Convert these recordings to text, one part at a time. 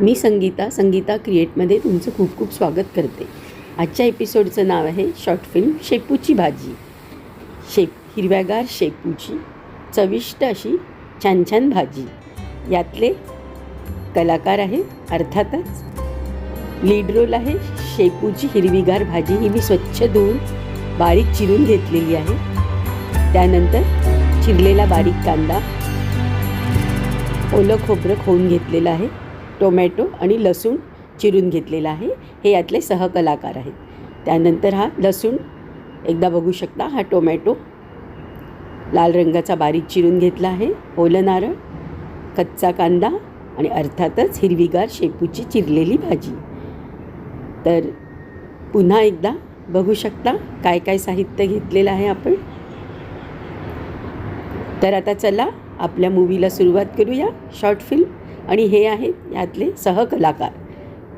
मी संगीता संगीता क्रिएटमध्ये तुमचं खूप खूप स्वागत करते. आजच्या एपिसोडचं नाव आहे शॉर्ट फिल्म शेपूची भाजी. शेप हिरव्यागार शेपूची चविष्ट अशी छान छान भाजी. यातले कलाकार आहेत अर्थातच. लीड रोल आहे शेपूची हिरवीगार भाजी. ही मी स्वच्छ धुवून बारीक चिरून घेतलेली आहे. त्यानंतर चिरलेला बारीक कांदा. ओलं खोबरं खोवून घेतलेलं आहे. टोमॅटो आणि लसूण चिरून घेतलेला आहे. हे यातले सहकलाकार आहेत. त्यानंतर हा लसूण एकदा बघू शकता हा टोमॅटो लाल रंगाचा बारीक चिरून घेतला आहे. ओलं नारळ कच्चा कांदा आणि अर्थातच हिरवीगार शेपूची चिरलेली भाजी. तर पुन्हा एकदा बघू शकता काय काय साहित्य घेतलेलं आहे आपण. तर आता चला आपल्या मूवीला सुरुवात करूया. शॉर्ट फिल्म आणि हे आहेत यातले सहकलाकार.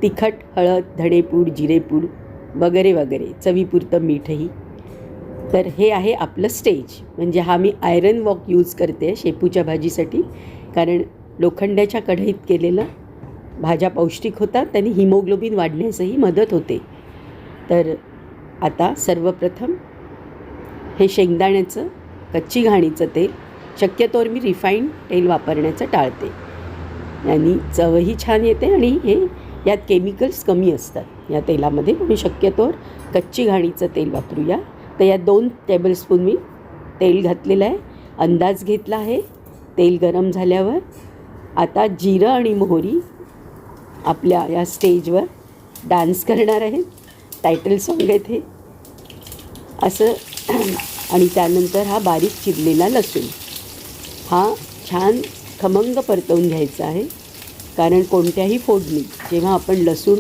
तिखट हळद धडेपूड जिरेपूड वगैरे वगैरे. चवीपुरतं मीठही. तर हे आहे आपलं स्टेज म्हणजे हा मी आयरन वॉक यूज करते शेपूच्या भाजीसाठी. कारण लोखंडाच्या कढईत केलेलं भाज्या पौष्टिक होतात त्यांनी हिमोग्लोबिन वाढण्यासही मदत होते. तर आता सर्वप्रथम हे शेंगदाण्याचं कच्ची घाणीचं तेल. शक्यतोवर मी रिफाईंड तेल वापरण्याचं टाळते. आणि चवही छान येते आणि हे यात केमिकल्स कमी असतात. या तेलामध्ये मी शक्यतोवर कच्ची घाणीचं तेल वापरूया. तर यात दोन टेबलस्पून मी तेल घातलेलं आहे. अंदाज घेतला आहे. तेल गरम झाल्यावर आता जिरं आणि मोहरी आपल्या या स्टेजवर डान्स करणार आहेत टायटल सॉन्ग आहेत हे असं आणि त्यानंतर हा बारीक चिरलेला लसूण. हा छान खमंग परतवून घ्यायचा आहे. कारण कोणत्याही फोडणी जेव्हा आपण लसूण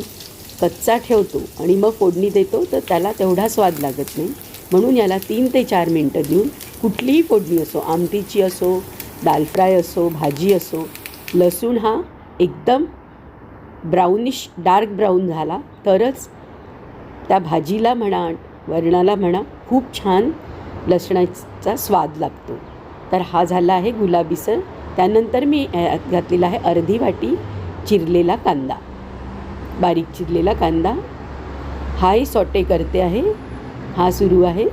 कच्चा ठेवतो आणि मग फोडणी देतो तर त्याला तेवढा स्वाद लागत नाही. म्हणून याला तीन ते चार मिनटं देऊन कुठलीही फोडणी असो आमटीची असो दाल फ्राय असो भाजी असो लसूण हा एकदम ब्राउनिश डार्क ब्राऊन झाला तरच त्या भाजीला म्हणा वरणाला म्हणा खूप छान लसणाचा स्वाद लागतो. तर हा झाला आहे गुलाबीसर त्यानंतर मी घातलेला आहे अर्धी वाटी चिरलेला कांदा. बारीक चिरलेला कांदा. हाही सॉटे करते आहे. हा सुरू आहे.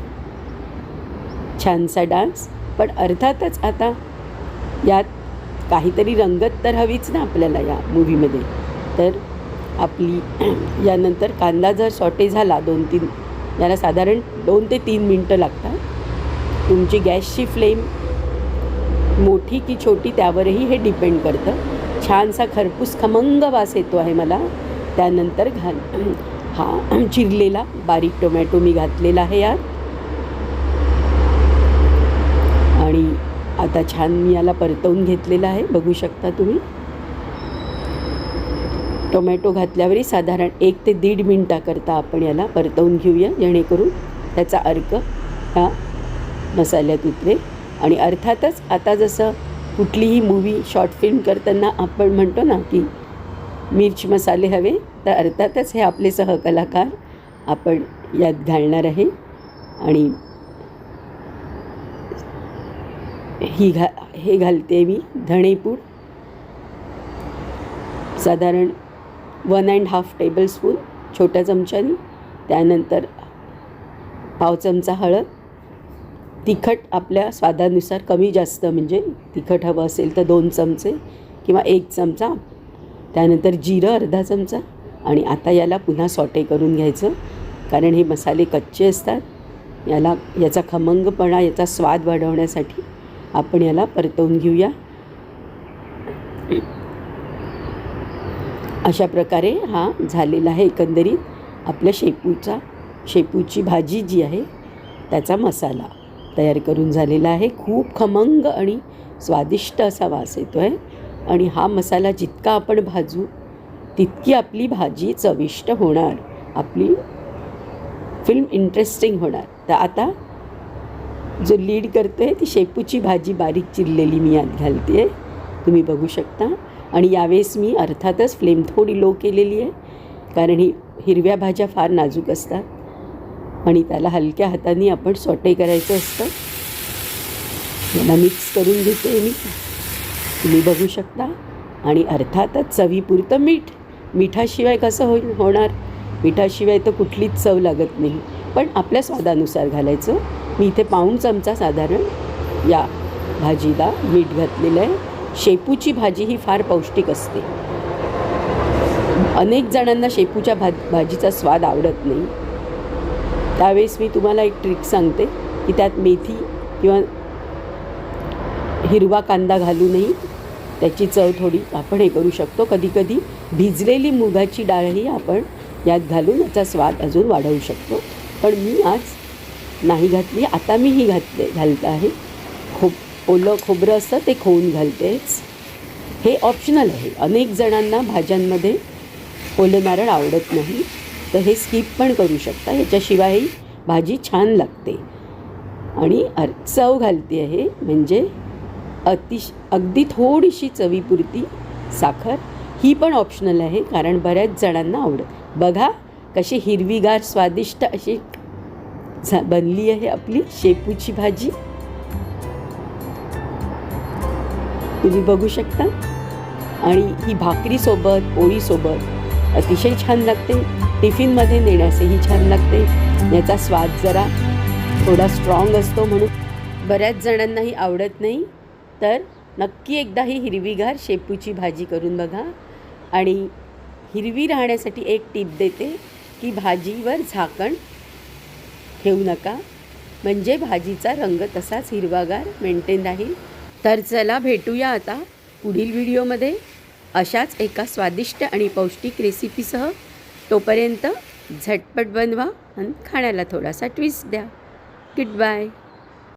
छानसा डान्स. पण अर्थातच आता यात काहीतरी रंगत तर हवीच ना आपल्याला या मूवीमध्ये. तर आपली यानंतर कांदा जर सॉटे झाला दोन तीन याला साधारण दोन ते तीन मिनटं लागतात. तुमची गॅसची फ्लेम मोठी की छोटी त्यावरही हे डिपेंड करतं. छानसा खरपूस खमंग वास येतो आहे मला. त्यानंतर घाल. हा चिरलेला बारीक टोमॅटो मी घातलेला आहे यात. आणि आता छान मी याला परतवून घेतलेला आहे. बघू शकता तुम्ही. टोमॅटो घातल्यावरही साधारण एक ते दीड मिनटाकरता आपण याला परतवून घेऊया जेणेकरून त्याचा अर्क हा मसाल्यात उतरेल. आणि अर्थातच आता जसं कुठलीही मूवी शॉर्ट फिल्म करताना आपण म्हणतो ना की मिर्च मसाले हवे तर अर्थातच हे आपले सहकलाकार आपण यात घालणार आहे. आणि ही घा हे घालते मी धणेपूड. साधारण वन अँड हाफ टेबलस्पून छोट्या चमच्यानी. त्यानंतर पाव चमचा हळद. तिखट आपल्या स्वादानुसार कमी जास्त म्हणजे तिखट हवं असेल तर दोन चमचे किंवा एक चमचा. त्यानंतर जिरं अर्धा चमचा आणि आता याला पुन्हा सॉटे करून घ्यायचं. कारण हे मसाले कच्चे असतात. याला याचा खमंगपणा याचा स्वाद वाढवण्यासाठी आपण याला परतवून घेऊया. अशा प्रकारे हा झालेला आहे एकंदरीत. आपल्या शेपूचा शेपूची भाजी जी आहे त्याचा मसाला. तयार करून झालेला आहे. खूप खमंग आणि स्वादिष्ट असा वास येतो आहे आणि हा मसाला जितका आपण भाजू तितकी आपली भाजी चविष्ट होणार. आपली फिल्म इंटरेस्टिंग होणार. तर आता जो लीड करतो आहे ती शेपूची भाजी बारीक चिरलेली मी आत घालते आहे तुम्ही बघू शकता. आणि यावेळेस मी अर्थातच फ्लेम थोडी लो केलेली आहे. कारण ही हिरव्या भाज्या फार नाजूक असतात. आणि त्याला हलक्या हाताने आपण सॉटे करायचं असतं. याला मिक्स करून घेते मी. तुम्ही बघू शकता. आणि अर्थातच चवीपुरतं मीठ. मिठाशिवाय कसं होईल? होणार. मिठाशिवाय तर कुठलीच चव लागत नाही. पण आपल्या स्वादानुसार घालायचं. मी इथे पाऊण चमचा साधारण या भाजीला मीठ घातलेलं आहे. शेपूची भाजी ही फार पौष्टिक असते. अनेक जणांना शेपूच्या भा भाजीचा स्वाद आवडत नाही. त्यावेळेस मी तुम्हाला एक ट्रिक सांगते की त्यात मेथी किंवा हिरवा कांदा घालूनही त्याची चव थोडी आपण हे करू शकतो. कधीकधी भिजलेली मुगाची डाळही आपण यात घालून याचा स्वाद अजून वाढवू शकतो. पण मी आज नाही घातली आता मी ही घातले घालत आहे. खोब ओलं खोबरं असतं ते खोवून घालतेच. हे ऑप्शनल आहे. अनेक जणांना भाज्यांमध्ये ओलं नारळ आवडत नाही. तर हे स्किप पण करू शकता. ह्याच्याशिवायही भाजी छान लागते. आणि अर चव घालते आहे म्हणजे अतिश अगदी थोडीशी चवीपुरती साखर ही पण ऑप्शनल आहे कारण बऱ्याच जणांना आवडत. बघा कशी हिरवीगार स्वादिष्ट अशी झा बनली आहे आपली शेपूची भाजी. तुम्ही बघू शकता. आणि ही भाकरीसोबत पोळीसोबत अतिशय छान लागते. टिफिनमध्ये नेण्यासही छान लागते. याचा स्वाद जरा थोडा स्ट्रॉंग असतो म्हणून. बऱ्याच जणांनाही आवडत नाही. तर नक्की एकदा ही हिरवीगार शेपूची भाजी करून बघा. आणि हिरवी राहण्यासाठी एक टीप देते की भाजीवर झाकण ठेवू नका. म्हणजे भाजीचा रंग तसाच हिरवागार मेंटेन राहील. तर चला भेटूया आता पुढील व्हिडिओमध्ये. अशाच एका स्वादिष्ट आणि पौष्टिक रेसिपीसह तोपर्यंत झटपट बनवा आणि खाण्याला थोडासा ट्विस्ट द्या. Good bye